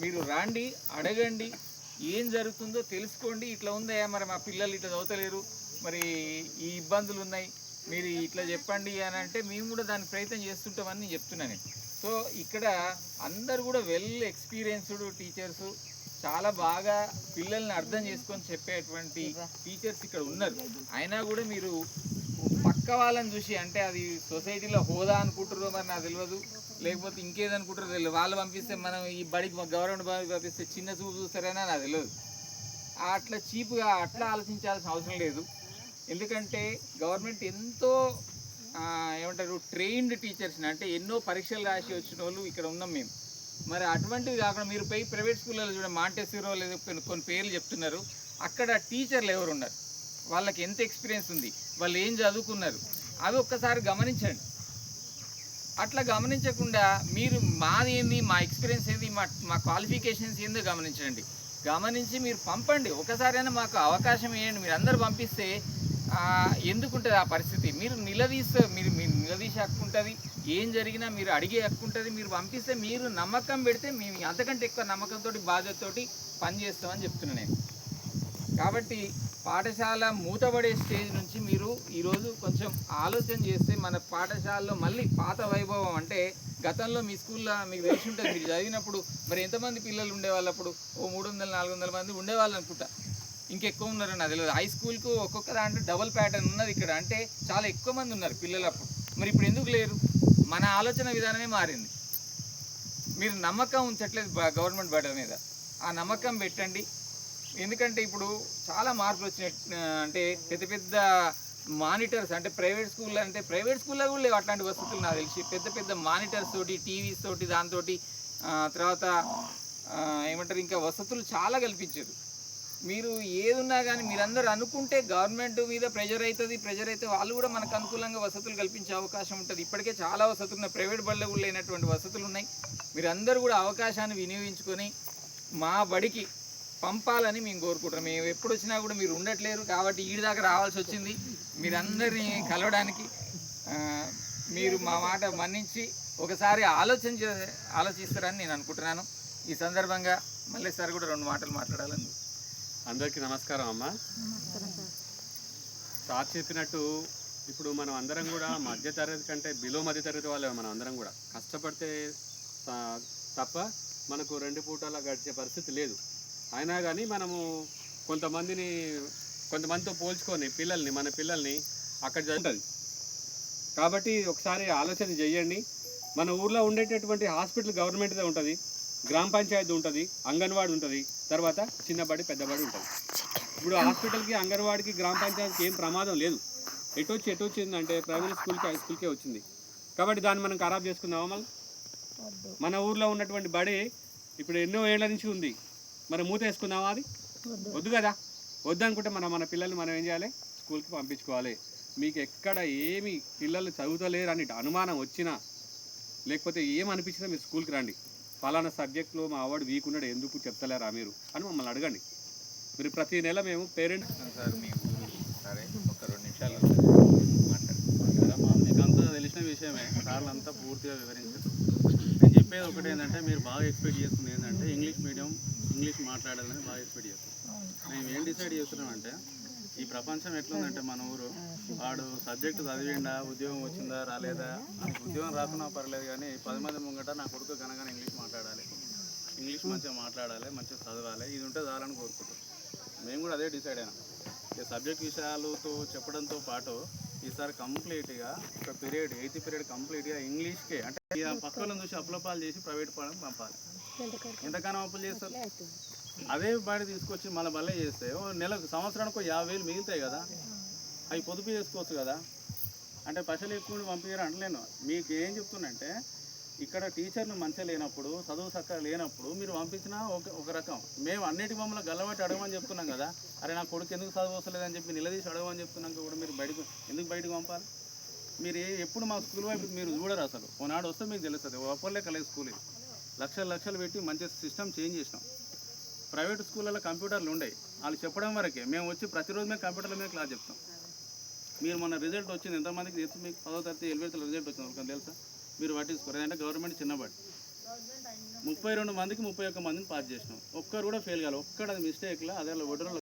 మీరు రాండి అడగండి ఏం జరుగుతుందో తెలుసుకోండి. ఇట్లా ఉందా మరి మా పిల్లలు ఇట్లా చదువుతలేరు మరి ఈ ఇబ్బందులు ఉన్నాయి మీరు ఇట్లా చెప్పండి అని అంటే మేము కూడా దాని ప్రయత్నం చేస్తుంటామని నేను చెప్తున్నాను సో ఇక్కడ అందరు కూడా వెల్ ఎక్స్పీరియన్స్డ్ టీచర్స్ చాలా బాగా పిల్లల్ని అర్థం చేసుకొని చెప్పేటువంటి టీచర్స్ ఇక్కడ ఉన్నారు. అయినా కూడా మీరు పక్క వాళ్ళని చూసి అంటే అది సొసైటీలో హోదా అనుకుంటారో మరి నాకు తెలియదు లేకపోతే ఇంకేదనుకుంటారో తెలియదు వాళ్ళు పంపిస్తే మనం ఈ బడికి గవర్నమెంట్ బడికి పంపిస్తే చిన్న చూపు చూస్తారని నాకు తెలియదు అట్లా చీప్గా అట్లా ఆలోచించాల్సిన అవసరం లేదు. ఎందుకంటే గవర్నమెంట్ ఎంతో ఏమంటారు ట్రైన్డ్ టీచర్స్ని అంటే ఎన్నో పరీక్షలు రాసి వచ్చిన వాళ్ళు ఇక్కడ ఉన్నాం మేము. మరి అటువంటివి కాకుండా మీరు పోయి ప్రైవేట్ స్కూళ్ళలో చూడండి మాంటెసీరో లేదా కొన్ని కొన్ని పేర్లు చెప్తున్నారు. అక్కడ టీచర్లు ఎవరు ఉన్నారు వాళ్ళకి ఎంత ఎక్స్పీరియన్స్ ఉంది వాళ్ళు ఏం చదువుకున్నారు అవి ఒక్కసారి గమనించండి. అట్లా గమనించకుండా మీరు మాది ఏంది మా ఎక్స్పీరియన్స్ ఏంది మా మా క్వాలిఫికేషన్స్ ఏందో గమనించండి. గమనించి మీరు పంపండి ఒకసారైనా మాకు అవకాశం ఇవ్వండి మీరు అందరు పంపిస్తే ఎందుకుంటుంది ఆ పరిస్థితి? మీరు నిలదీస్తే మీరు మీరు నిలదీసే హక్కు ఉంటుంది ఏం జరిగినా మీరు అడిగే హక్కు ఉంటుంది మీరు పంపిస్తే మీరు నమ్మకం పెడితే మేము అంతకంటే ఎక్కువ నమ్మకంతో బాధ్యతతోటి పని చేస్తామని చెప్తున్నాను నేను. కాబట్టి పాఠశాల మూతపడే స్టేజ్ నుంచి మీరు ఈరోజు కొంచెం ఆలోచన చేస్తే మన పాఠశాలలో మళ్ళీ పాత వైభవం అంటే గతంలో మీ స్కూల్లో మీకు తెలిసి ఉంటుంది మీరు చదివినప్పుడు మరి ఎంతమంది పిల్లలు ఉండేవాళ్ళు అప్పుడు ఓ మూడు వందల నాలుగు వందల మంది ఉండేవాళ్ళు అనుకుంటా. ఇంకెక్కువ ఉన్నారు నాకు తెలియదు. హై స్కూల్కు ఒక్కొక్క దాంట్లో డబుల్ ప్యాటర్న్ ఉన్నది ఇక్కడ. అంటే చాలా ఎక్కువ మంది ఉన్నారు పిల్లలు అప్పుడు. మరి ఇప్పుడు ఎందుకు లేరు? మన ఆలోచన విధానమే మారింది. మీరు నమ్మకం ఉంచట్లేదు బ- గవర్నమెంట్ బడి మీద. ఆ నమ్మకం పెట్టండి. ఎందుకంటే ఇప్పుడు చాలా మార్పులు వచ్చినాయి. అంటే పెద్ద పెద్ద మానిటర్స్ అంటే ప్రైవేట్ స్కూల్లో అంటే ప్రైవేట్ స్కూల్లో కూడా లేవు అట్లాంటి వసతులు నాకు తెలిసి. పెద్ద పెద్ద మానిటర్స్ తోటి టీవీస్ తోటి దాంతో తర్వాత ఏమంటారు ఇంకా వసతులు చాలా కల్పించారు. మీరు ఏదున్నా కానీ మీరందరూ అనుకుంటే గవర్నమెంట్ మీద ప్రెజర్ అవుతుంది ప్రెజర్ అయితే వాళ్ళు కూడా మనకు అనుకూలంగా వసతులు కల్పించే అవకాశం ఉంటుంది. ఇప్పటికే చాలా వసతులు ఉన్నాయి. ప్రైవేట్ బళ్ళ కూడా లేనటువంటి వసతులు ఉన్నాయి. మీరందరూ కూడా అవకాశాన్ని వినియోగించుకొని మా బడికి పంపాలని మేము కోరుకుంటాం మేము ఎప్పుడు వచ్చినా కూడా మీరు ఉండట్లేరు కాబట్టి ఈడి దాకా రావాల్సి వచ్చింది. మీరందరినీ కలవడానికి మీరు మా మాట మన్నించి ఒకసారి ఆలోచన ఆలోచిస్తారని నేను అనుకుంటున్నాను. ఈ సందర్భంగా మళ్ళీ సార్ కూడా రెండు మాటలు మాట్లాడాలని. అందరికీ నమస్కారం అమ్మ. సార్ చెప్పినట్టు ఇప్పుడు మనం అందరం కూడా మధ్య తరగతి కంటే బిలో మధ్య తరగతి వాళ్ళే మనం అందరం కూడా. కష్టపడితే తప్ప మనకు రెండు పూటలా గడిచే పరిస్థితి లేదు. అయినా కానీ మనము కొంతమందిని కొంతమందితో పోల్చుకొని పిల్లల్ని మన పిల్లల్ని అక్కడ జరుగుతుంది కాబట్టి ఒకసారి ఆలోచన చేయండి మన ఊర్లో ఉండేటటువంటి హాస్పిటల్ గవర్నమెంట్దే ఉంటుంది. గ్రామ పంచాయతీ ఉంటుంది అంగన్వాడీ ఉంటుంది. తర్వాత చిన్నబడి పెద్దబడి ఉంటుంది. ఇప్పుడు హాస్పిటల్కి అంగన్వాడికి గ్రామ పంచాయతీకి ఏం ప్రమాదం లేదు. ఎటు వచ్చి ఎటు వచ్చిందంటే ప్రైమరీ స్కూల్కి హై స్కూల్కే వచ్చింది. కాబట్టి దాన్ని మనం ఖరాబ్ చేసుకుందామా మళ్ళీ? మన ఊర్లో ఉన్నటువంటి బడి ఇప్పుడు ఎన్నో ఏళ్ళ నుంచి ఉంది. మనం మూత వేసుకుందామా అది? వద్దు. కదా? వద్దనుకుంటే మనం మన పిల్లల్ని మనం ఏం చేయాలి? స్కూల్కి పంపించుకోవాలి. మీకు ఎక్కడ ఏమి పిల్లలు చదువుతలేరు అని అనుమానం వచ్చినా లేకపోతే ఏం అనిపించినా మీరు స్కూల్కి రండి. ఫలానా సబ్జెక్ట్లో మా అవార్డు వీక్ ఉన్నాడు ఎందుకు చెప్తలేరా మీరు? అని మమ్మల్ని అడగండి. మీరు ప్రతి నెల మేము పేరెంట్స్ సార్ మీ ఊరు సరే ఒక రెండు నిమిషాలు మాట్లాడు. కదమ్మా మీకు అంతా తెలిసిన విషయమే. సార్లు అంతా పూర్తిగా వివరించారు. చెప్పేది ఒకటి ఏంటంటే మీరు బాగా ఎక్స్పెక్ట్ చేస్తుంది ఏంటంటే ఇంగ్లీష్ మీడియం ఇంగ్లీష్ మాట్లాడాలని బాగా ఎక్స్పెక్ట్ చేస్తాం మేము ఏం డిసైడ్ చేస్తున్నామంటే ఈ ప్రపంచం ఎట్లుందంటే మన ఊరు వాడు సబ్జెక్ట్ చదివిండా ఉద్యోగం వచ్చిందా రాలేదా? ఉద్యోగం రాకున్నా పర్లేదు కానీ పది మంది ముంగట నా కొడుకు కనుక ఇంగ్లీష్ మాట్లాడాలి. ఇంగ్లీష్ మంచిగా మాట్లాడాలి మంచిగా చదవాలి ఇది ఉంటే చాలని కోరుకుంటాం మేము కూడా అదే డిసైడ్ అయినాం. ఈ సబ్జెక్ట్ విషయాలతో చెప్పడంతో పాటు ఈసారి కంప్లీట్గా ఒక పీరియడ్ ఎయిత్ పీరియడ్ కంప్లీట్గా ఇంగ్లీష్కే అంటే పక్క వాళ్ళని చూసి అప్పులపాలు చేసి ప్రైవేట్ పాఠం పంపాలి. ఎంతకన్నా అప్పులు చేస్తారు. అదే బయట తీసుకొచ్చి మళ్ళీ భలే చేస్తే ఓ నెలకు సంవత్సరానికి ఒక యాభై వేలు మిగులుతాయి కదా. అవి పొదుపు చేసుకోవచ్చు కదా. అంటే పైసలు ఎక్కువ పంపించారు అంటలేను మీకు ఏం చెప్తున్నంటే ఇక్కడ టీచర్లు మంచిగా లేనప్పుడు చదువు చక్కగా లేనప్పుడు మీరు పంపించినా ఒక ఒక రకం. మేము అన్నిటి మమ్మల్ని గల్లబట్టి అడగమని చెప్తున్నాం కదా. అరే నా కొడుకు ఎందుకు చదువు వస్తలేదని చెప్పి నిలదీసి అడగమని చెప్తున్నాక కూడా మీరు బయటకు ఎందుకు బయటకు పంపాలి? మీరు ఎప్పుడు మా స్కూల్ వైపు మీరు చూడరు అసలు. ఒకనాడు వస్తే మీకు తెలుస్తుంది. ఒప్పర్లే కలేదు స్కూల్ ఇది. లక్షలు లక్షలు పెట్టి మంచి సిస్టమ్ చేంజ్ చేసినాం. ప్రైవేట్ స్కూళ్ళలో కంప్యూటర్లు ఉండేవి వాళ్ళు చెప్పడం వరకే. మేము వచ్చి ప్రతిరోజు మేము కంప్యూటర్ల మీద క్లాస్ చెప్తాం. మీరు మొన్న రిజల్ట్ వచ్చింది ఎంతమందికి తెలుసు మీకు? పదో తరగతి ఎలివేతల రిజల్ట్ వచ్చింది వాళ్ళకి తెలుసా? మీరు పట్టించుకోరు. ఏంటంటే గవర్నమెంట్ చిన్నబడి ముప్పై రెండు మందికి ముప్పై ఒక్క మందిని పాస్ చేసినాం. ఒక్కరు కూడా ఫెయిల్ కాలేదు ఒక్కడ అది మిస్టేక్లో అదే ఒడరలో